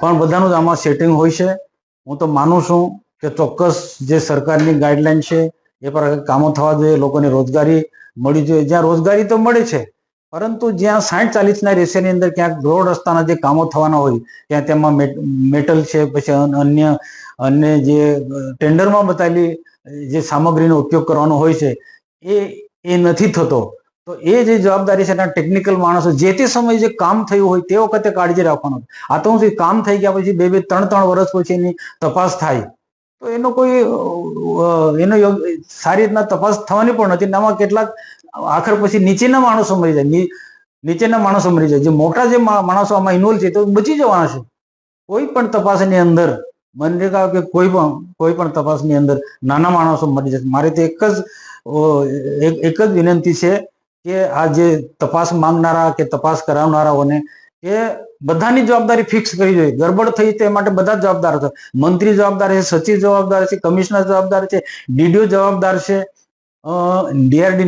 પણ બધાનું જ આમાં સેટિંગ હોય છે. હું તો માનું છું કે ચોક્કસ જે સરકારની ગાઈડલાઈન છે, એ પર કામો થવા જોઈએ, લોકોને રોજગારી મળી જોઈએ. જ્યાં રોજગારી તો મળે છે, પરંતુ જ્યાં સાઠ ચાલીસના રેશિયાની અંદર ક્યાંક રોડ રસ્તાના જે કામો થવાના હોય, ત્યાં તેમાં મેટ- મેટલ છે, પછી અન- અન્ય અન્ય જે ટેન્ડરમાં બતાવેલી જે સામગ્રીનો ઉપયોગ કરવાનો હોય છે, એ એ નથી થતો. તો એ જે જવાબદારી છે એના ટેકનિકલ માણસો જે તે સમયે જે કામ થયું હોય તે વખતે કાળજી રાખવાનું આ તો શું, કામ થઈ ગયા પછી બે બે ત્રણ ત્રણ વર્ષ પછી એની તપાસ થાય. તો એનો કોઈ એનો સારી રીતના તપાસ થવાની પણ નથી. આમાં કેટલાક આખર પછી નીચેના માણસો મરી જાય. નીચેના માણસો મરી જાય. જે મોટા જે માણસો આમાં ઇન્વોલ્વ છે તો બચી જવાના છે. કોઈ પણ તપાસની અંદર મનરેગા કે કોઈ પણ કોઈ પણ તપાસની અંદર નાના માણસો મરી જશે. મારે તો એક જ એક જ વિનંતી છે કે આ જે તપાસ માંગનારા કે તપાસ કરાવનારાઓને એ બધાની જવાબદારી ફિક્સ કરવી જોઈએ. ગડબડ થઈ તે માટે બધા જવાબદાર હતા. મંત્રી જવાબદાર છે, સચિવ જવાબદાર છે, કમિશનર જવાબદાર છે, ડીડીઓ જવાબદાર છે ડીઆરડી